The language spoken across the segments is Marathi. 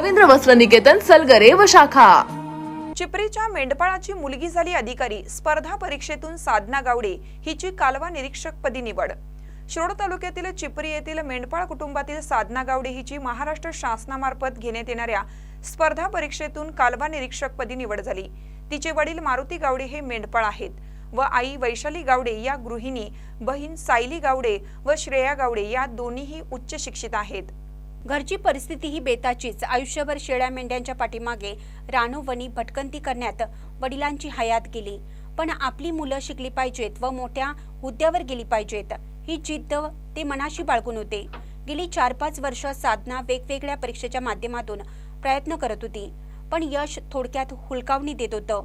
रवींद्र वस्त्र निकेतन सलगरे व शाखा. चिपरीच्या मेंढपाळाची मुलगी झाली अधिकारी. स्पर्धा परीक्षेतून साधना गावडे हिची कालवा निरीक्षकपदी निवड. शिरोड तालुक्यातील चिपरी येथील मेंढपाळ कुटुंबातील साधना गावडे हिची महाराष्ट्र शासनामार्फत घेण्यात येणाऱ्या स्पर्धा परीक्षेतून कालवा निरीक्षकपदी निवड झाली. तिचे वडील मारुती गावडे हे मेंढपाळ आहेत व आई वैशाली गावडे या गृहिणी बहीण सायली गावडे व श्रेया गावडे या दोन्हीही उच्च शिक्षित आहेत. घरची परिस्थिती ही बेताचीच. आयुष्यभर शेळ्या मेंढ्यांच्या पाठीमागे रानोवनी भटकंती करण्यात वडिलांची हयात गेली. पण आपली मुलं शिकली पाहिजेत व मोठ्या हुद्द्यावर गेली पाहिजेत. ही जिद्द ते मनाशी बाळगून होते. गेली चार पाच वर्ष साधना वेगवेगळ्या परीक्षेच्या माध्यमातून प्रयत्न करत होती. पण यश थोडक्यात हुलकावणी देत होतं.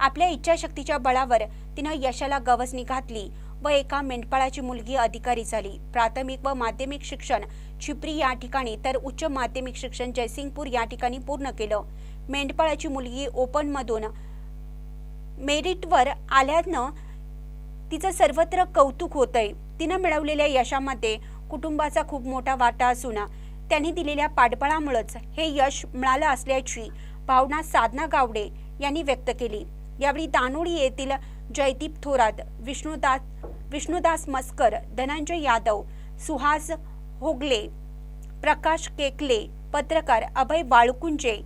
आपल्या इच्छाशक्तीच्या बळावर तिनं यशाला गवसणी घातली. व एका मेंढपाळाची मुलगी अधिकारी झाली. प्राथमिक व माध्यमिक शिक्षण छिपरी या ठिकाणी तर उच्च माध्यमिक शिक्षण जयसिंगपूर या ठिकाणी पूर्ण केलं. मेंढपाळाची मुलगी ओपनमधून मेरिटवर आल्यानं तिचं सर्वत्र कौतुक होतंय. तिनं मिळवलेल्या यशामध्ये कुटुंबाचा खूप मोठा वाटा असून त्यांनी दिलेल्या पाठबळामुळेच हे यश मिळालं असल्याची भावना साधना गावडे यांनी व्यक्त केली. यावेळी दानोळी येथील जयदीप थोरात विष्णुदास विष्णुदास मस्कर धनंजय यादव सुहास होगले प्रकाश केकले पत्रकार अभय बाळकुंजे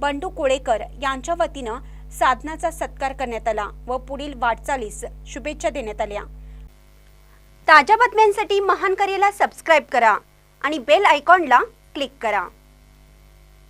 बंडू कोळेकर यांच्या वतीनं साधनाचा सत्कार करण्यात आला व पुढील वाटचालीस शुभेच्छा देण्यात आल्या. ताज्या बातम्यांसाठी महान करेला सबस्क्राईब करा आणि बेल आयकॉनला क्लिक करा.